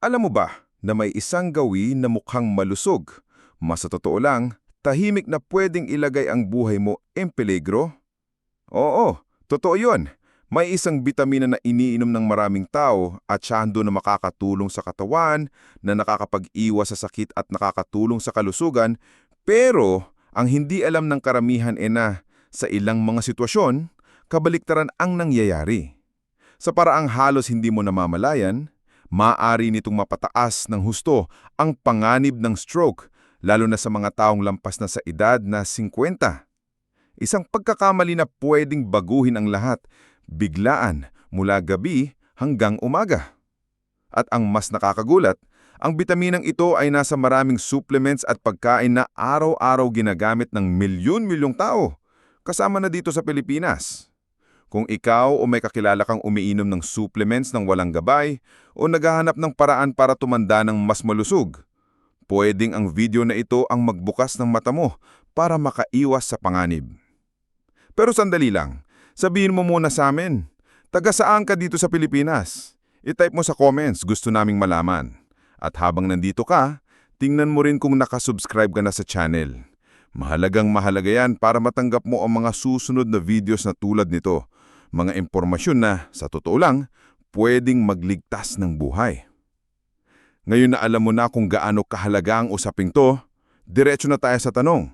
Alam mo ba na may isang gawi na mukhang malusog? Mas totoo lang, tahimik na pwedeng ilagay ang buhay mo in peligro? Oo, totoo yun. May isang bitamina na iniinom ng maraming tao at siya na makakatulong sa katawan, na nakakapag-iwas sa sakit at nakakatulong sa kalusugan, pero ang hindi alam ng karamihan e na sa ilang mga sitwasyon, kabaliktaran ang nangyayari. Sa paraang halos hindi mo namamalayan, maaari nitong mapataas ng husto ang panganib ng stroke, lalo na sa mga taong lampas na sa edad na 50. Isang pagkakamali na pwedeng baguhin ang lahat, biglaan mula gabi hanggang umaga. At ang mas nakakagulat, ang bitaminang ito ay nasa maraming supplements at pagkain na araw-araw ginagamit ng milyon-milyong tao, kasama na dito sa Pilipinas. Kung ikaw o may kakilala kang umiinom ng supplements ng walang gabay o naghahanap ng paraan para tumanda ng mas malusog, pwedeng ang video na ito ang magbukas ng mata mo para makaiwas sa panganib. Pero sandali lang, sabihin mo muna sa amin, taga saan ka dito sa Pilipinas? I-type mo sa comments, gusto naming malaman. At habang nandito ka, tingnan mo rin kung nakasubscribe ka na sa channel. Mahalagang mahalaga yan para matanggap mo ang mga susunod na videos na tulad nito. Mga impormasyon na, sa totoo lang, pwedeng magligtas ng buhay. Ngayon na alam mo na kung gaano kahalaga ang usaping to, diretso na tayo sa tanong.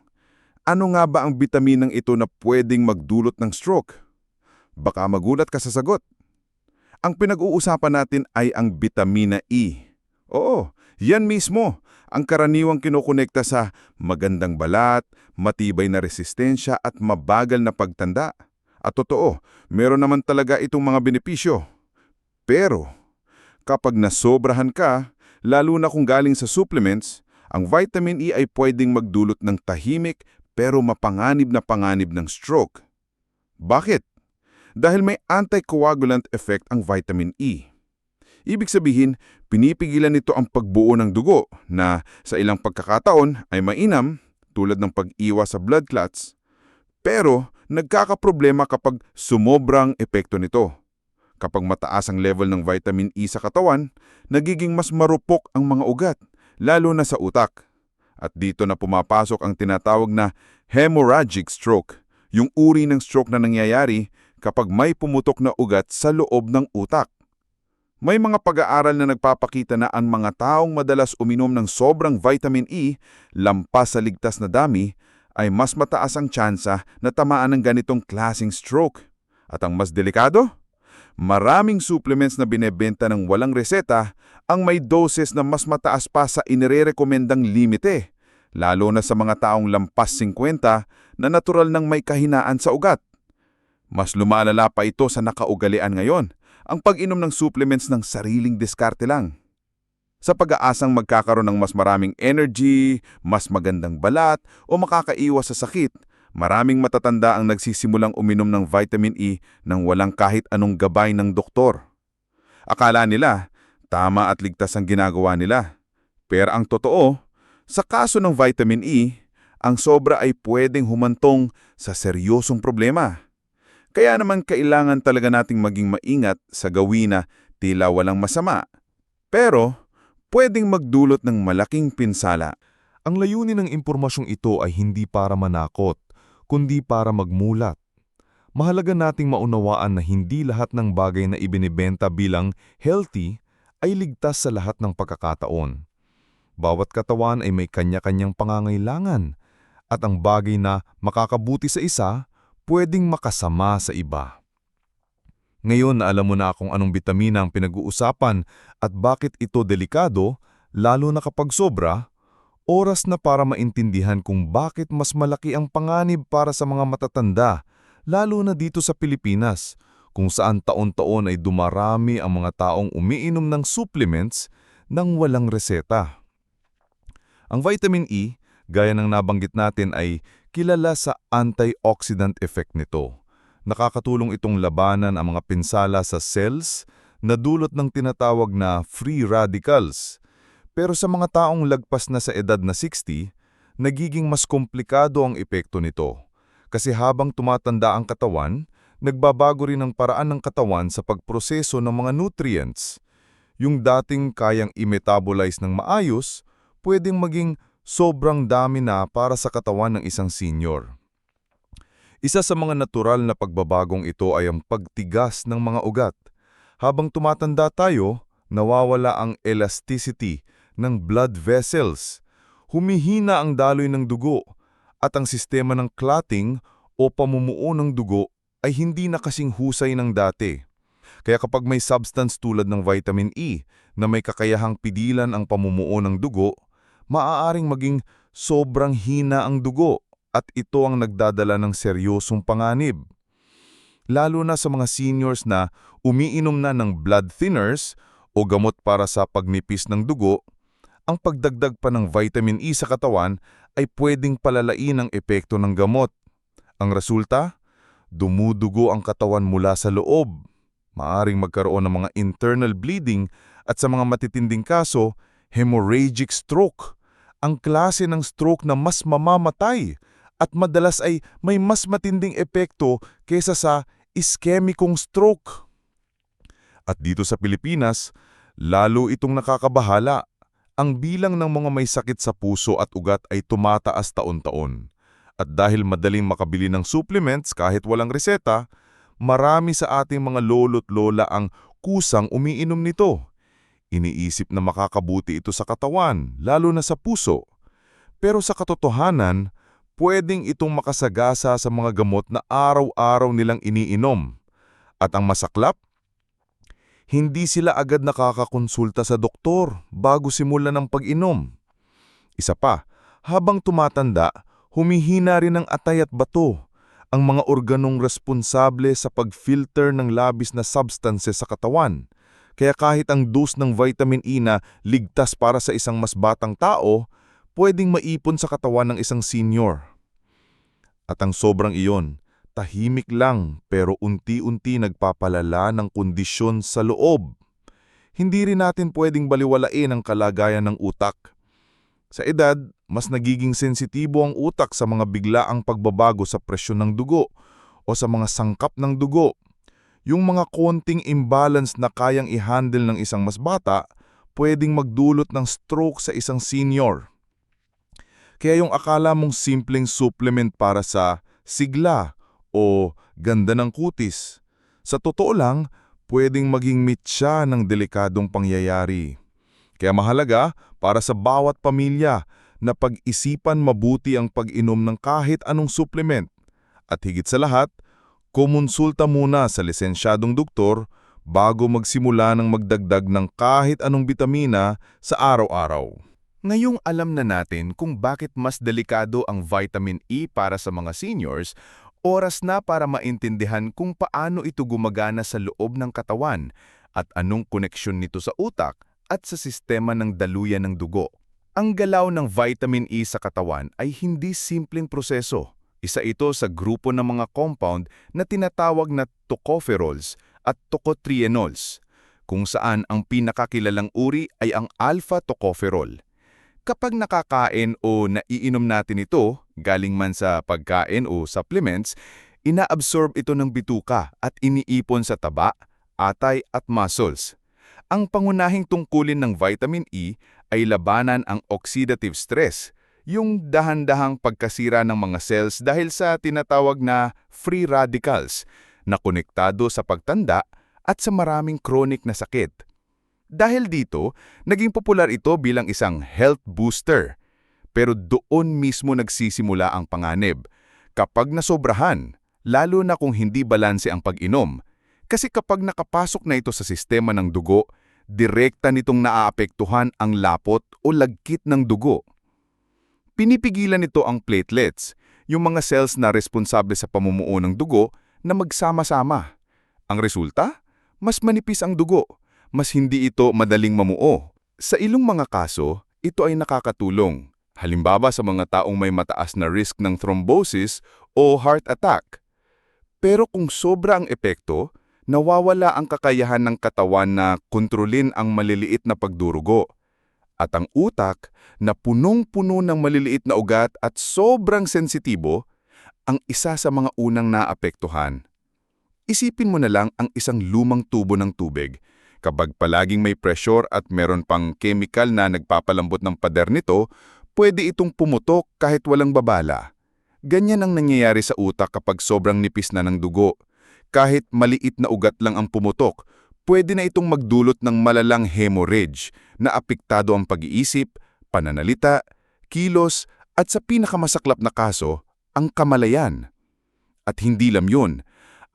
Ano nga ba ang bitaminang ito na pwedeng magdulot ng stroke? Baka magulat ka sa sagot. Ang pinag-uusapan natin ay ang vitamina E. Oo, yan mismo. Ang karaniwang kinokonekta sa magandang balat, matibay na resistensya at mabagal na pagtanda. At totoo, meron naman talaga itong mga benepisyo. Pero, kapag nasobrahan ka, lalo na kung galing sa supplements, ang vitamin E ay pwedeng magdulot ng tahimik pero mapanganib na panganib ng stroke. Bakit? Dahil may anticoagulant effect ang vitamin E. Ibig sabihin, pinipigilan nito ang pagbuo ng dugo na sa ilang pagkakataon ay mainam tulad ng pag-iwas sa blood clots, pero nagkakaproblema kapag sumobrang epekto nito. Kapag mataas ang level ng vitamin E sa katawan, nagiging mas marupok ang mga ugat, lalo na sa utak. At dito na pumapasok ang tinatawag na hemorrhagic stroke, yung uri ng stroke na nangyayari kapag may pumutok na ugat sa loob ng utak. May mga pag-aaral na nagpapakita na ang mga taong madalas uminom ng sobrang vitamin E lampas sa ligtas na dami ay mas mataas ang tsansa na tamaan ng ganitong klasing stroke. At ang mas delikado? Maraming supplements na binebenta ng walang reseta ang may doses na mas mataas pa sa inirerekomendang limite, lalo na sa mga taong lampas 50 na natural nang may kahinaan sa ugat. Mas lumalala pa ito sa nakaugalian ngayon, ang pag-inom ng supplements ng sariling diskarte lang. Sa pag-aasang magkakaroon ng mas maraming energy, mas magandang balat o makakaiwas sa sakit, maraming matatanda ang nagsisimulang uminom ng vitamin E nang walang kahit anong gabay ng doktor. Akala nila, tama at ligtas ang ginagawa nila. Pero ang totoo, sa kaso ng vitamin E, ang sobra ay pwedeng humantong sa seryosong problema. Kaya naman kailangan talaga nating maging maingat sa gawin na tila walang masama. Pero, pwedeng magdulot ng malaking pinsala. Ang layunin ng impormasyong ito ay hindi para manakot, kundi para magmulat. Mahalaga nating maunawaan na hindi lahat ng bagay na ibinibenta bilang healthy ay ligtas sa lahat ng pagkakataon. Bawat katawan ay may kanya-kanyang pangangailangan at ang bagay na makakabuti sa isa pwedeng makasama sa iba. Ngayon na alam mo na kung anong bitamina ang pinag-uusapan at bakit ito delikado, lalo na kapag sobra, oras na para maintindihan kung bakit mas malaki ang panganib para sa mga matatanda, lalo na dito sa Pilipinas, kung saan taon-taon ay dumarami ang mga taong umiinom ng supplements nang walang reseta. Ang vitamin E, gaya ng nabanggit natin ay kilala sa antioxidant effect nito. Nakakatulong itong labanan ang mga pinsala sa cells na dulot ng tinatawag na free radicals. Pero sa mga taong lagpas na sa edad na 60, nagiging mas komplikado ang epekto nito. Kasi habang tumatanda ang katawan, nagbabago rin ang paraan ng katawan sa pagproseso ng mga nutrients. yung dating kayang i-metabolize ng maayos, pwedeng maging sobrang dami na para sa katawan ng isang senior. Isa sa mga natural na pagbabagong ito ay ang pagtigas ng mga ugat. Habang tumatanda tayo, nawawala ang elasticity ng blood vessels. Humihina ang daloy ng dugo at ang sistema ng clotting o pamumuo ng dugo ay hindi na kasing husay ng dati. Kaya kapag may substance tulad ng vitamin E na may kakayahang pidilan ang pamumuo ng dugo, maaaring maging sobrang hina ang dugo at ito ang nagdadala ng seryosong panganib. Lalo na sa mga seniors na umiinom na ng blood thinners o gamot para sa pagnipis ng dugo, ang pagdagdag pa ng vitamin E sa katawan ay pwedeng palalain ang epekto ng gamot. Ang resulta? Dumudugo ang katawan mula sa loob. Maaring magkaroon ng mga internal bleeding at sa mga matitinding kaso, hemorrhagic stroke. Ang klase ng stroke na mas mamamatay at madalas ay may mas matinding epekto kesa sa iskemikong stroke. At dito sa Pilipinas, lalo itong nakakabahala. Ang bilang ng mga may sakit sa puso at ugat ay tumataas taon-taon. At dahil madaling makabili ng supplements kahit walang reseta, marami sa ating mga lolo't lola ang kusang umiinom nito. Iniisip na makakabuti ito sa katawan, lalo na sa puso. Pero sa katotohanan, pwedeng itong makasagasa sa mga gamot na araw-araw nilang iniinom. At ang masaklap, hindi sila agad nakakakonsulta sa doktor bago simulan ng pag-inom. Isa pa, habang tumatanda, humihina rin ang atay at bato, ang mga organong responsable sa pag-filter ng labis na substances sa katawan. Kaya kahit ang dose ng vitamin E na ligtas para sa isang mas batang tao, pwedeng maipon sa katawan ng isang senior. At ang sobrang iyon, tahimik lang pero unti-unti nagpapalala ng kondisyon sa loob. Hindi rin natin pwedeng baliwalain ang kalagayan ng utak. Sa edad, mas nagiging sensitibo ang utak sa mga biglaang pagbabago sa presyon ng dugo o sa mga sangkap ng dugo. Yung mga konting imbalance na kayang i-handle ng isang mas bata, pwedeng magdulot ng stroke sa isang senior. Kaya yung akala mong simpleng supplement para sa sigla o ganda ng kutis, sa totoo lang, pwedeng maging mitya ng delikadong pangyayari. Kaya mahalaga para sa bawat pamilya na pag-isipan mabuti ang pag-inom ng kahit anong supplement. At higit sa lahat, kumonsulta muna sa lisensyadong doktor bago magsimula ng magdagdag ng kahit anong bitamina sa araw-araw. Ngayong alam na natin kung bakit mas delikado ang vitamin E para sa mga seniors, oras na para maintindihan kung paano ito gumagana sa loob ng katawan at anong koneksyon nito sa utak at sa sistema ng daluyan ng dugo. Ang galaw ng vitamin E sa katawan ay hindi simpleng proseso. Isa ito sa grupo ng mga compound na tinatawag na tocopherols at tocotrienols, kung saan ang pinakakilalang uri ay ang alpha-tocopherol. Kapag nakakain o naiinom natin ito, galing man sa pagkain o supplements, inaabsorb ito ng bituka at iniipon sa taba, atay at muscles. Ang pangunahing tungkulin ng vitamin E ay labanan ang oxidative stress, yung dahan-dahang pagkasira ng mga cells dahil sa tinatawag na free radicals na konektado sa pagtanda at sa maraming chronic na sakit. Dahil dito, naging popular ito bilang isang health booster. Pero doon mismo nagsisimula ang panganib. Kapag nasobrahan, lalo na kung hindi balanse ang pag-inom. Kasi kapag nakapasok na ito sa sistema ng dugo, direkta nitong naaapektuhan ang lapot o lagkit ng dugo. Pinipigilan nito ang platelets, yung mga cells na responsable sa pamumuo ng dugo na magsama-sama. Ang resulta? Mas manipis ang dugo mas hindi ito madaling mamuo. Sa ilong mga kaso, ito ay nakakatulong. Halimbawa sa mga taong may mataas na risk ng thrombosis o heart attack. Pero kung sobra ang epekto, nawawala ang kakayahan ng katawan na kontrolin ang maliliit na pagdurugo. At ang utak na punong-puno ng maliliit na ugat at sobrang sensitibo, ang isa sa mga unang naapektuhan. Isipin mo na lang ang isang lumang tubo ng tubig Kapag palaging may pressure at meron pang chemical na nagpapalambot ng pader nito, pwede itong pumutok kahit walang babala. Ganyan ang nangyayari sa utak kapag sobrang nipis na ng dugo. Kahit maliit na ugat lang ang pumutok, pwede na itong magdulot ng malalang hemorrhage na apektado ang pag-iisip, pananalita, kilos at sa pinakamasaklap na kaso, ang kamalayan. At hindi lang yun,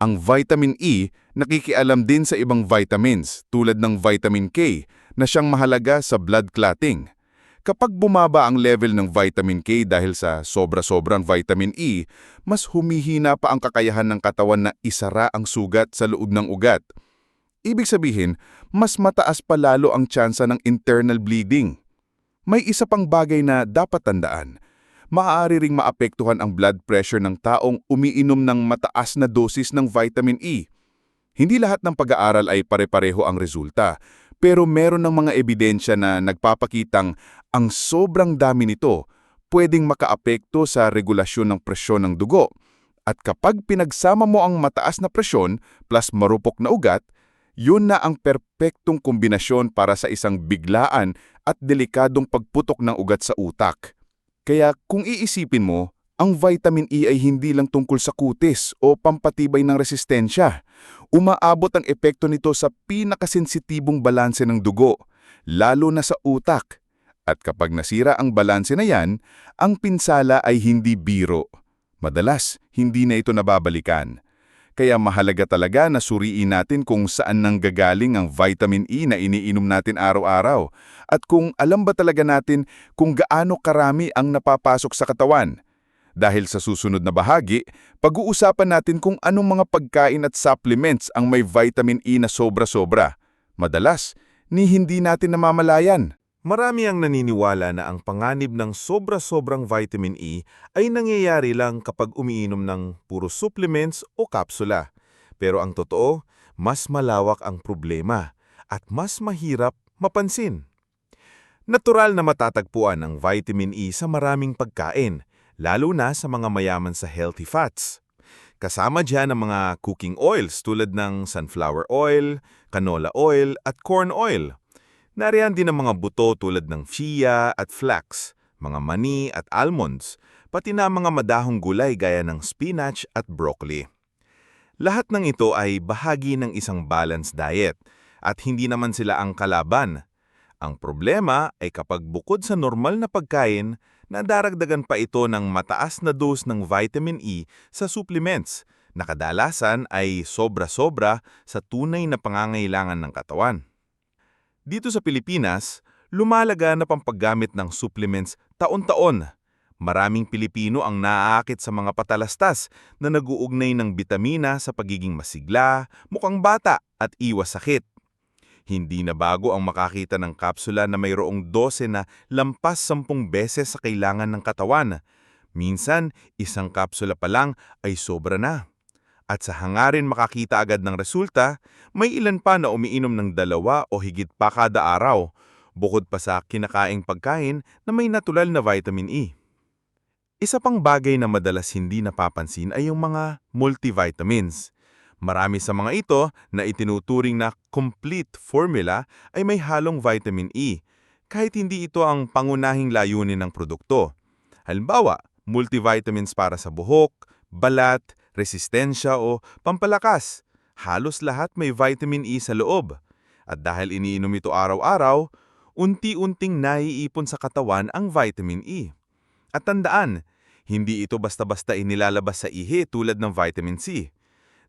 ang vitamin E nakikialam din sa ibang vitamins tulad ng vitamin K na siyang mahalaga sa blood clotting. Kapag bumaba ang level ng vitamin K dahil sa sobra-sobrang vitamin E, mas humihina pa ang kakayahan ng katawan na isara ang sugat sa loob ng ugat. Ibig sabihin, mas mataas pa lalo ang tsansa ng internal bleeding. May isa pang bagay na dapat tandaan. Maaari ring maapektuhan ang blood pressure ng taong umiinom ng mataas na dosis ng vitamin E. Hindi lahat ng pag-aaral ay pare-pareho ang resulta, pero meron ng mga ebidensya na nagpapakitang ang sobrang dami nito pwedeng makaapekto sa regulasyon ng presyon ng dugo. At kapag pinagsama mo ang mataas na presyon plus marupok na ugat, yun na ang perpektong kombinasyon para sa isang biglaan at delikadong pagputok ng ugat sa utak. Kaya kung iisipin mo, ang vitamin E ay hindi lang tungkol sa kutis o pampatibay ng resistensya. Umaabot ang epekto nito sa pinakasensitibong balanse ng dugo, lalo na sa utak. At kapag nasira ang balanse na yan, ang pinsala ay hindi biro. Madalas, hindi na ito nababalikan. Kaya mahalaga talaga na suriin natin kung saan nanggagaling ang vitamin E na iniinom natin araw-araw at kung alam ba talaga natin kung gaano karami ang napapasok sa katawan. Dahil sa susunod na bahagi, pag-uusapan natin kung anong mga pagkain at supplements ang may vitamin E na sobra-sobra. Madalas, ni hindi natin namamalayan. Marami ang naniniwala na ang panganib ng sobra-sobrang vitamin E ay nangyayari lang kapag umiinom ng puro supplements o kapsula. Pero ang totoo, mas malawak ang problema at mas mahirap mapansin. Natural na matatagpuan ang vitamin E sa maraming pagkain, lalo na sa mga mayaman sa healthy fats. Kasama dyan ang mga cooking oils tulad ng sunflower oil, canola oil at corn oil. Nariyan din ang mga buto tulad ng chia at flax, mga mani at almonds, pati na mga madahong gulay gaya ng spinach at broccoli. Lahat ng ito ay bahagi ng isang balanced diet at hindi naman sila ang kalaban. Ang problema ay kapag bukod sa normal na pagkain, nadaragdagan pa ito ng mataas na dose ng vitamin E sa supplements na kadalasan ay sobra-sobra sa tunay na pangangailangan ng katawan. Dito sa Pilipinas, lumalaga na pampaggamit ng supplements taon-taon. Maraming Pilipino ang naaakit sa mga patalastas na naguugnay ng bitamina sa pagiging masigla, mukhang bata at iwas sakit. Hindi na bago ang makakita ng kapsula na mayroong 12 na lampas 10 beses sa kailangan ng katawan. Minsan, isang kapsula pa lang ay sobra na. At sa hangarin makakita agad ng resulta, may ilan pa na umiinom ng dalawa o higit pa kada araw, bukod pa sa kinakaing pagkain na may natural na vitamin E. Isa pang bagay na madalas hindi napapansin ay yung mga multivitamins. Marami sa mga ito na itinuturing na complete formula ay may halong vitamin E, kahit hindi ito ang pangunahing layunin ng produkto. Halimbawa, multivitamins para sa buhok, balat, resistensya o pampalakas. Halos lahat may vitamin E sa loob. At dahil iniinom ito araw-araw, unti-unting naiipon sa katawan ang vitamin E. At tandaan, hindi ito basta-basta inilalabas sa ihi tulad ng vitamin C.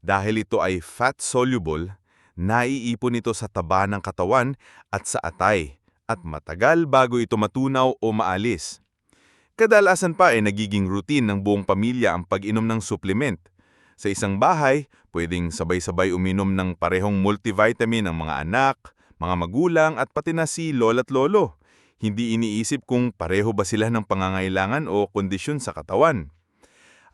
Dahil ito ay fat-soluble, naiipon ito sa taba ng katawan at sa atay, at matagal bago ito matunaw o maalis. Kadalasan pa ay nagiging routine ng buong pamilya ang pag-inom ng supplement. Sa isang bahay, pwedeng sabay-sabay uminom ng parehong multivitamin ang mga anak, mga magulang at pati na si lola't lolo. Hindi iniisip kung pareho ba sila ng pangangailangan o kondisyon sa katawan.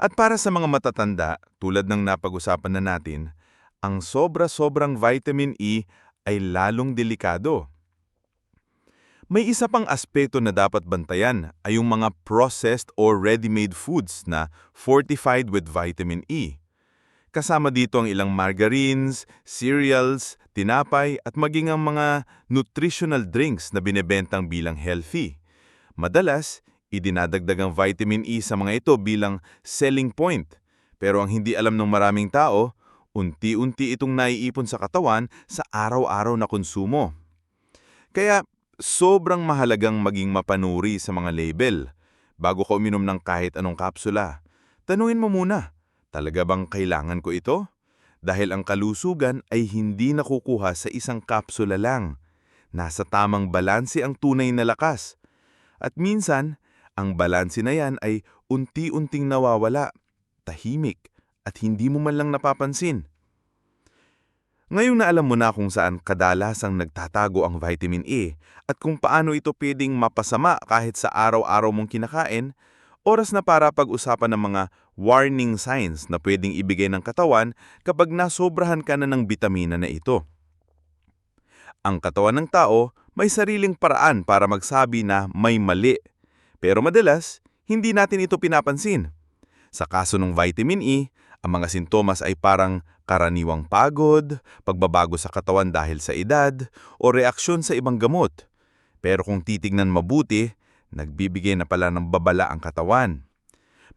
At para sa mga matatanda, tulad ng napag-usapan na natin, ang sobra-sobrang vitamin E ay lalong delikado. May isa pang aspeto na dapat bantayan ay yung mga processed or ready-made foods na fortified with vitamin E. Kasama dito ang ilang margarines, cereals, tinapay at maging ang mga nutritional drinks na binebentang bilang healthy. Madalas, idinadagdag ang vitamin E sa mga ito bilang selling point. Pero ang hindi alam ng maraming tao, unti-unti itong naiipon sa katawan sa araw-araw na konsumo. Kaya sobrang mahalagang maging mapanuri sa mga label. Bago ka uminom ng kahit anong kapsula, tanungin mo muna, talaga bang kailangan ko ito? Dahil ang kalusugan ay hindi nakukuha sa isang kapsula lang. Nasa tamang balanse ang tunay na lakas. At minsan, ang balanse na yan ay unti-unting nawawala, tahimik, at hindi mo man lang napapansin. Ngayong na alam mo na kung saan kadalasang nagtatago ang vitamin E at kung paano ito pwedeng mapasama kahit sa araw-araw mong kinakain, oras na para pag-usapan ng mga warning signs na pwedeng ibigay ng katawan kapag nasobrahan ka na ng bitamina na ito. Ang katawan ng tao may sariling paraan para magsabi na may mali, pero madalas hindi natin ito pinapansin. Sa kaso ng vitamin E, ang mga sintomas ay parang karaniwang pagod, pagbabago sa katawan dahil sa edad, o reaksyon sa ibang gamot. Pero kung titignan mabuti, nagbibigay na pala ng babala ang katawan.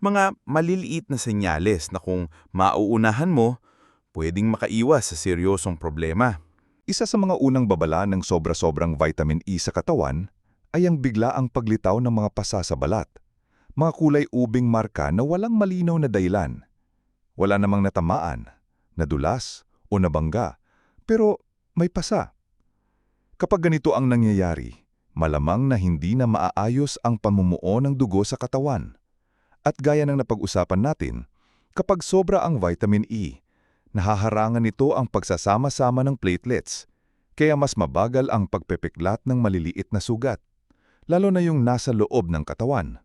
Mga maliliit na senyales na kung mauunahan mo, pwedeng makaiwas sa seryosong problema. Isa sa mga unang babala ng sobra-sobrang vitamin E sa katawan ay ang bigla ang paglitaw ng mga pasa sa balat. Mga kulay ubing marka na walang malinaw na dahilan. Wala namang natamaan, nadulas o nabangga, pero may pasa. Kapag ganito ang nangyayari, malamang na hindi na maaayos ang pamumuo ng dugo sa katawan. At gaya ng napag-usapan natin, kapag sobra ang vitamin E, nahaharangan nito ang pagsasama-sama ng platelets, kaya mas mabagal ang pagpepeklat ng maliliit na sugat, lalo na yung nasa loob ng katawan.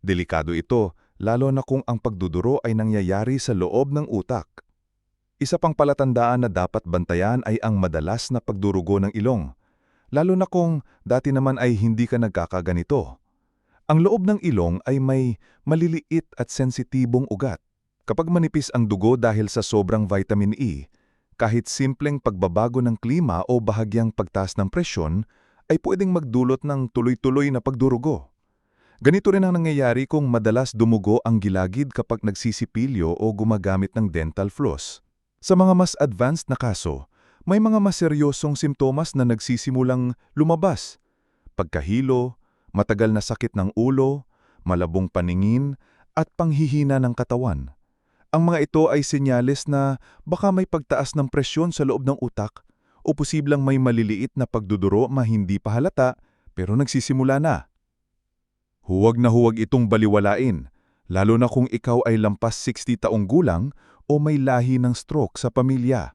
Delikado ito, lalo na kung ang pagduduro ay nangyayari sa loob ng utak. Isa pang palatandaan na dapat bantayan ay ang madalas na pagdurugo ng ilong, lalo na kung dati naman ay hindi ka nagkakaganito. Ang loob ng ilong ay may maliliit at sensitibong ugat. Kapag manipis ang dugo dahil sa sobrang vitamin E, kahit simpleng pagbabago ng klima o bahagyang pagtaas ng presyon, ay pwedeng magdulot ng tuloy-tuloy na pagdurugo. Ganito rin ang nangyayari kung madalas dumugo ang gilagid kapag nagsisipilyo o gumagamit ng dental floss. Sa mga mas advanced na kaso, may mga mas seryosong simptomas na nagsisimulang lumabas. Pagkahilo, matagal na sakit ng ulo, malabong paningin, at panghihina ng katawan. Ang mga ito ay senyales na baka may pagtaas ng presyon sa loob ng utak o posibleng may maliliit na pagduduro ma hindi pa halata pero nagsisimula na. Huwag na huwag itong baliwalain, lalo na kung ikaw ay lampas 60 taong gulang o may lahi ng stroke sa pamilya.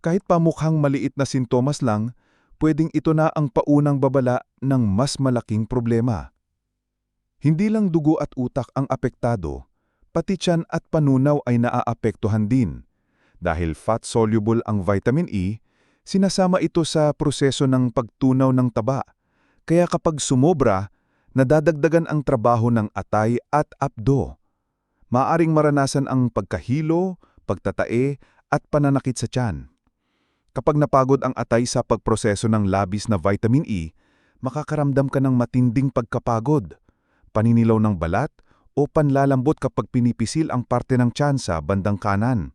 Kahit pamukhang maliit na sintomas lang, pwedeng ito na ang paunang babala ng mas malaking problema. Hindi lang dugo at utak ang apektado, pati tiyan at panunaw ay naaapektuhan din. Dahil fat-soluble ang vitamin E, sinasama ito sa proseso ng pagtunaw ng taba. Kaya kapag sumobra, nadadagdagan ang trabaho ng atay at apdo. Maaring maranasan ang pagkahilo, pagtatae at pananakit sa tiyan. Kapag napagod ang atay sa pagproseso ng labis na vitamin E, makakaramdam ka ng matinding pagkapagod, paninilaw ng balat o panlalambot kapag pinipisil ang parte ng tiyan sa bandang kanan.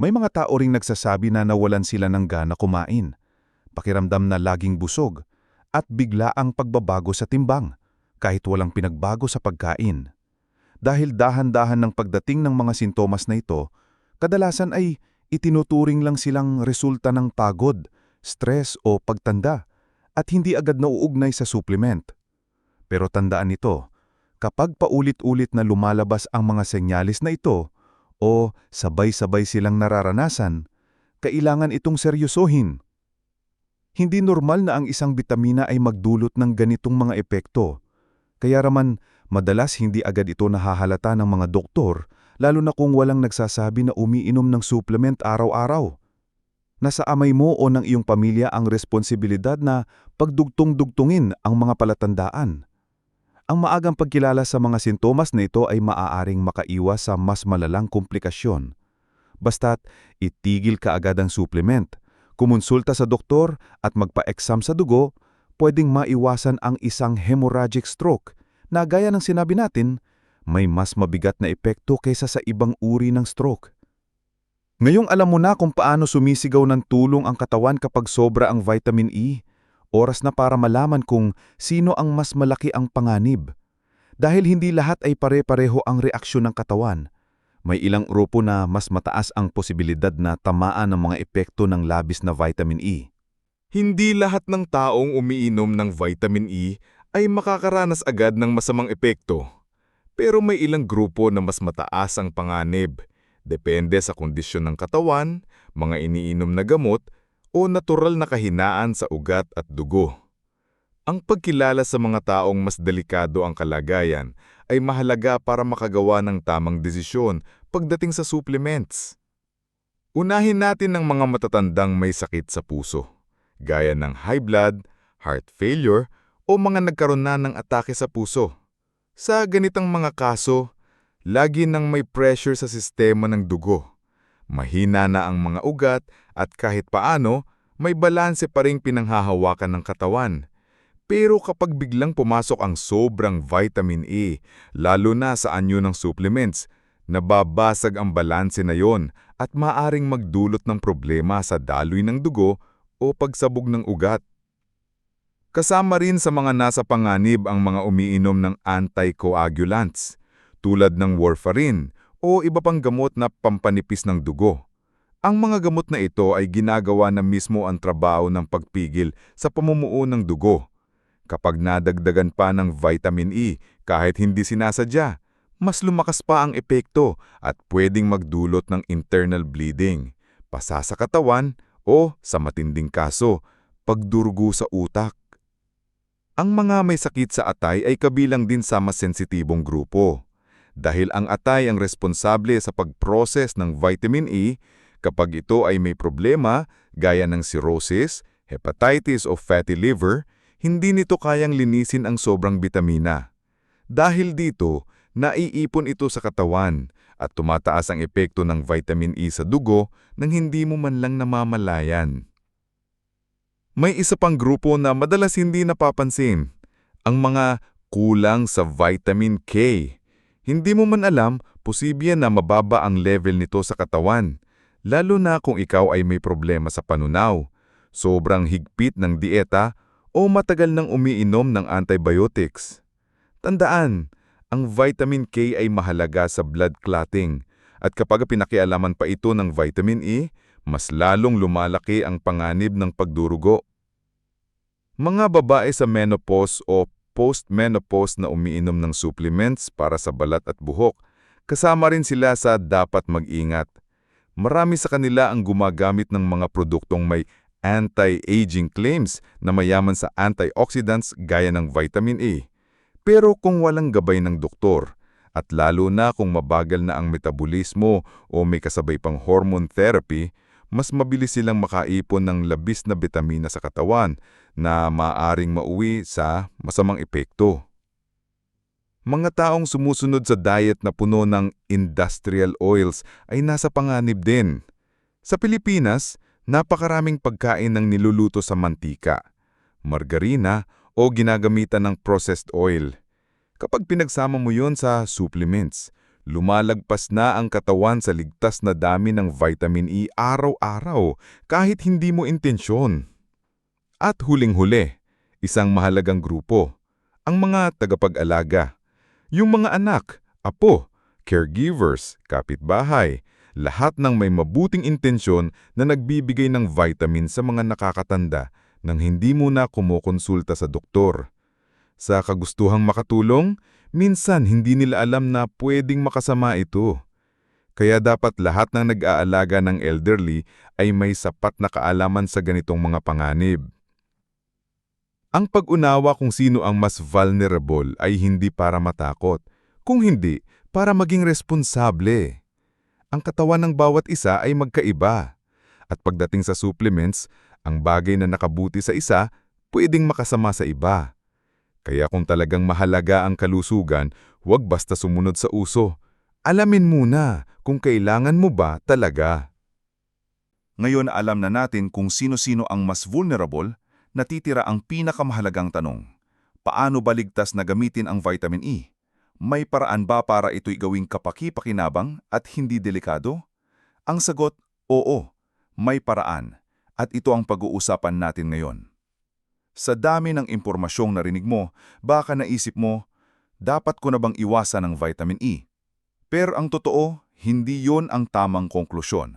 May mga tao ring nagsasabi na nawalan sila ng gana kumain, pakiramdam na laging busog, at bigla ang pagbabago sa timbang, kahit walang pinagbago sa pagkain. Dahil dahan-dahan ng pagdating ng mga sintomas na ito, kadalasan ay itinuturing lang silang resulta ng pagod, stress o pagtanda, at hindi agad nauugnay sa supplement. Pero tandaan nito, kapag paulit-ulit na lumalabas ang mga senyalis na ito, o sabay-sabay silang nararanasan, kailangan itong seryosohin. Hindi normal na ang isang bitamina ay magdulot ng ganitong mga epekto. Kaya raman, madalas hindi agad ito nahahalata ng mga doktor, lalo na kung walang nagsasabi na umiinom ng supplement araw-araw. Nasa amay mo o ng iyong pamilya ang responsibilidad na pagdugtong-dugtungin ang mga palatandaan. Ang maagang pagkilala sa mga sintomas na ito ay maaaring makaiwas sa mas malalang komplikasyon. Basta't itigil ka agad ang supplement, kumonsulta sa doktor at magpa-exam sa dugo, pwedeng maiwasan ang isang hemorrhagic stroke na gaya ng sinabi natin, may mas mabigat na epekto kaysa sa ibang uri ng stroke. Ngayong alam mo na kung paano sumisigaw ng tulong ang katawan kapag sobra ang vitamin E, oras na para malaman kung sino ang mas malaki ang panganib. Dahil hindi lahat ay pare-pareho ang reaksyon ng katawan. May ilang grupo na mas mataas ang posibilidad na tamaan ng mga epekto ng labis na vitamin E. Hindi lahat ng taong umiinom ng vitamin E ay makakaranas agad ng masamang epekto. Pero may ilang grupo na mas mataas ang panganib. Depende sa kondisyon ng katawan, mga iniinom na gamot, o natural na kahinaan sa ugat at dugo. Ang pagkilala sa mga taong mas delikado ang kalagayan ay mahalaga para makagawa ng tamang desisyon pagdating sa supplements. Unahin natin ang mga matatandang may sakit sa puso, gaya ng high blood, heart failure, o mga nagkaroon na ng atake sa puso. Sa ganitang mga kaso, lagi nang may pressure sa sistema ng dugo. Mahina na ang mga ugat at kahit paano, may balanse pa ring pinanghahawakan ng katawan. Pero kapag biglang pumasok ang sobrang vitamin E, lalo na sa anyo ng supplements, nababasag ang balanse na yon at maaring magdulot ng problema sa daloy ng dugo o pagsabog ng ugat. Kasama rin sa mga nasa panganib ang mga umiinom ng anticoagulants, tulad ng warfarin o iba pang gamot na pampanipis ng dugo. Ang mga gamot na ito ay ginagawa na mismo ang trabaho ng pagpigil sa pamumuo ng dugo. Kapag nadagdagan pa ng vitamin E kahit hindi sinasadya, mas lumakas pa ang epekto at pwedeng magdulot ng internal bleeding, pasa sa katawan o, sa matinding kaso, pagdurugo sa utak. Ang mga may sakit sa atay ay kabilang din sa mas sensitibong grupo. Dahil ang atay ang responsable sa pag-process ng vitamin E, kapag ito ay may problema gaya ng cirrhosis, hepatitis o fatty liver, hindi nito kayang linisin ang sobrang bitamina. Dahil dito, naiipon ito sa katawan at tumataas ang epekto ng vitamin E sa dugo nang hindi mo man lang namamalayan. May isa pang grupo na madalas hindi napapansin, ang mga kulang sa vitamin K. Hindi mo man alam, posible na mababa ang level nito sa katawan, lalo na kung ikaw ay may problema sa panunaw, sobrang higpit ng dieta o matagal nang umiinom ng antibiotics. Tandaan, ang vitamin K ay mahalaga sa blood clotting at kapag pinakialaman pa ito ng vitamin E, mas lalong lumalaki ang panganib ng pagdurugo. Mga babae sa menopause o post-menopause na umiinom ng supplements para sa balat at buhok, kasama rin sila sa dapat mag-ingat. Marami sa kanila ang gumagamit ng mga produktong may anti-aging claims na mayaman sa antioxidants gaya ng vitamin E. Pero kung walang gabay ng doktor, at lalo na kung mabagal na ang metabolismo o may kasabay pang hormone therapy, mas mabilis silang makaipon ng labis na bitamina sa katawan na maaring mauwi sa masamang epekto. Mga taong sumusunod sa diet na puno ng industrial oils ay nasa panganib din. Sa Pilipinas, napakaraming pagkain ng niluluto sa mantika, margarina o ginagamitan ng processed oil. Kapag pinagsama mo yon sa supplements, lumalagpas na ang katawan sa ligtas na dami ng vitamin E araw-araw kahit hindi mo intensyon. At huling-huli, isang mahalagang grupo, ang mga tagapag-alaga, yung mga anak, apo, caregivers, kapitbahay, lahat ng may mabuting intensyon na nagbibigay ng vitamin sa mga nakakatanda nang hindi muna kumukonsulta sa doktor. Sa kagustuhang makatulong, minsan hindi nila alam na pwedeng makasama ito. Kaya dapat lahat ng nag-aalaga ng elderly ay may sapat na kaalaman sa ganitong mga panganib. Ang pag-unawa kung sino ang mas vulnerable ay hindi para matakot, kung hindi, para maging responsable ang katawan ng bawat isa ay magkaiba. At pagdating sa supplements, ang bagay na nakabuti sa isa, pwedeng makasama sa iba. Kaya kung talagang mahalaga ang kalusugan, huwag basta sumunod sa uso. Alamin muna kung kailangan mo ba talaga. Ngayon alam na natin kung sino-sino ang mas vulnerable, natitira ang pinakamahalagang tanong. Paano ba ligtas na gamitin ang vitamin E? May paraan ba para ito'y gawing kapaki-pakinabang at hindi delikado? Ang sagot, oo, may paraan. At ito ang pag-uusapan natin ngayon. Sa dami ng impormasyong narinig mo, baka naisip mo, dapat ko na bang iwasan ang vitamin E? Pero ang totoo, hindi yon ang tamang konklusyon.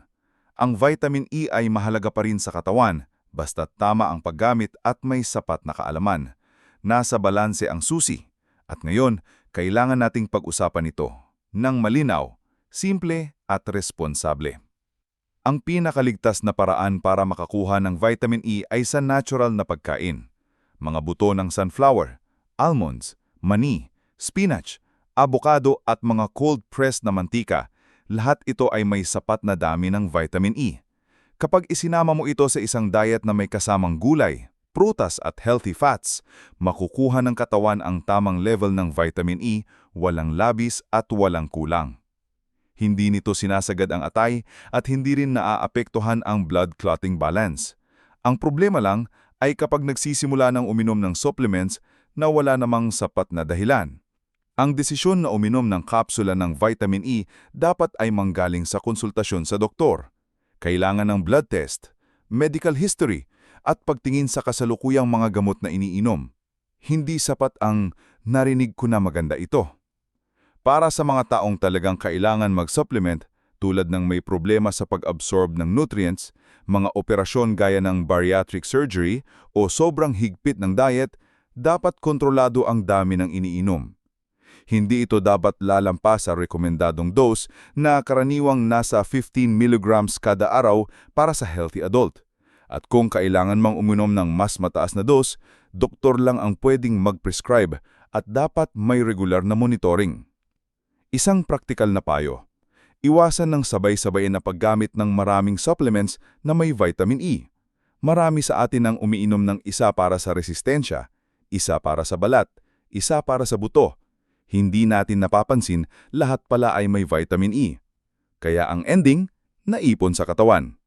Ang vitamin E ay mahalaga pa rin sa katawan, basta tama ang paggamit at may sapat na kaalaman. Nasa balanse ang susi. At ngayon, kailangan nating pag-usapan ito ng malinaw, simple at responsable. Ang pinakaligtas na paraan para makakuha ng vitamin E ay sa natural na pagkain. Mga buto ng sunflower, almonds, mani, spinach, avocado at mga cold-pressed na mantika, lahat ito ay may sapat na dami ng vitamin E. Kapag isinama mo ito sa isang diet na may kasamang gulay, prutas at healthy fats, makukuha ng katawan ang tamang level ng vitamin E, walang labis at walang kulang. Hindi nito sinasagad ang atay at hindi rin naaapektuhan ang blood clotting balance. Ang problema lang ay kapag nagsisimula ng uminom ng supplements na wala namang sapat na dahilan. Ang desisyon na uminom ng kapsula ng vitamin E dapat ay manggaling sa konsultasyon sa doktor. Kailangan ng blood test, medical history, at pagtingin sa kasalukuyang mga gamot na iniinom. Hindi sapat ang narinig ko na maganda ito. Para sa mga taong talagang kailangan mag-supplement, tulad ng may problema sa pag-absorb ng nutrients, mga operasyon gaya ng bariatric surgery o sobrang higpit ng diet, dapat kontrolado ang dami ng iniinom. Hindi ito dapat lalampas sa rekomendadong dose na karaniwang nasa 15 mg kada araw para sa healthy adult. At kung kailangan mang uminom ng mas mataas na dose, doktor lang ang pwedeng mag-prescribe at dapat may regular na monitoring. Isang praktikal na payo. Iwasan ng sabay-sabay na paggamit ng maraming supplements na may vitamin E. Marami sa atin ang umiinom ng isa para sa resistensya, isa para sa balat, isa para sa buto. Hindi natin napapansin lahat pala ay may vitamin E. Kaya ang ending, naipon sa katawan.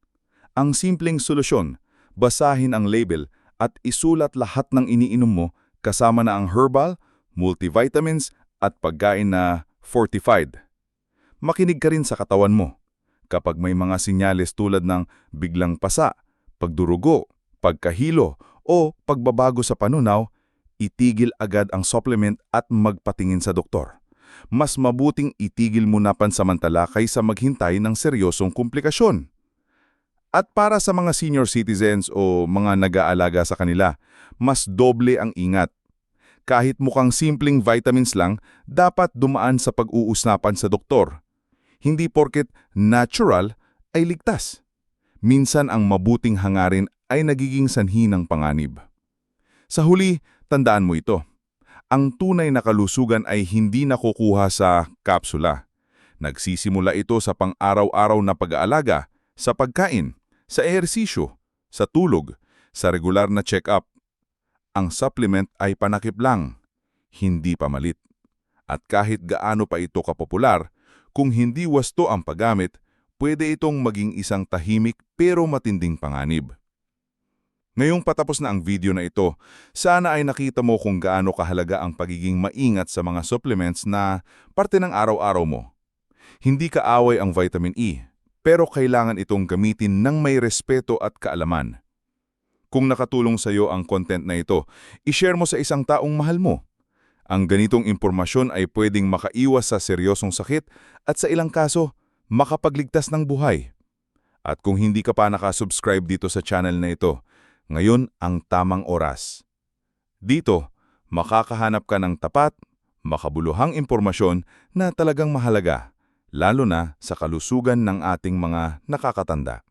Ang simpleng solusyon, basahin ang label at isulat lahat ng iniinom mo kasama na ang herbal, multivitamins at pagkain na fortified. Makinig ka rin sa katawan mo. Kapag may mga sinyales tulad ng biglang pasa, pagdurugo, pagkahilo o pagbabago sa panunaw, itigil agad ang supplement at magpatingin sa doktor. Mas mabuting itigil muna pansamantala kaysa maghintay ng seryosong komplikasyon. At para sa mga senior citizens o mga nag-aalaga sa kanila, mas doble ang ingat. Kahit mukhang simpleng vitamins lang, dapat dumaan sa pag-uusapan sa doktor. Hindi porket natural ay ligtas. Minsan ang mabuting hangarin ay nagiging sanhi ng panganib. Sa huli, tandaan mo ito. Ang tunay na kalusugan ay hindi nakukuha sa kapsula. Nagsisimula ito sa pang-araw-araw na pag-aalaga, sa pagkain, sa ehersisyo, sa tulog, sa regular na check-up. Ang supplement ay panakip lang, hindi pamalit. At kahit gaano pa ito kapopular, kung hindi wasto ang paggamit, pwede itong maging isang tahimik pero matinding panganib. Ngayong patapos na ang video na ito, sana ay nakita mo kung gaano kahalaga ang pagiging maingat sa mga supplements na parte ng araw-araw mo. Hindi kaaway ang vitamin E, pero kailangan itong gamitin ng may respeto at kaalaman. Kung nakatulong sa iyo ang content na ito, ishare mo sa isang taong mahal mo. Ang ganitong impormasyon ay pwedeng makaiwas sa seryosong sakit at sa ilang kaso, makapagligtas ng buhay. At kung hindi ka pa nakasubscribe dito sa channel na ito, ngayon ang tamang oras. Dito, makakahanap ka ng tapat, makabuluhang impormasyon na talagang mahalaga, lalo na sa kalusugan ng ating mga nakakatanda.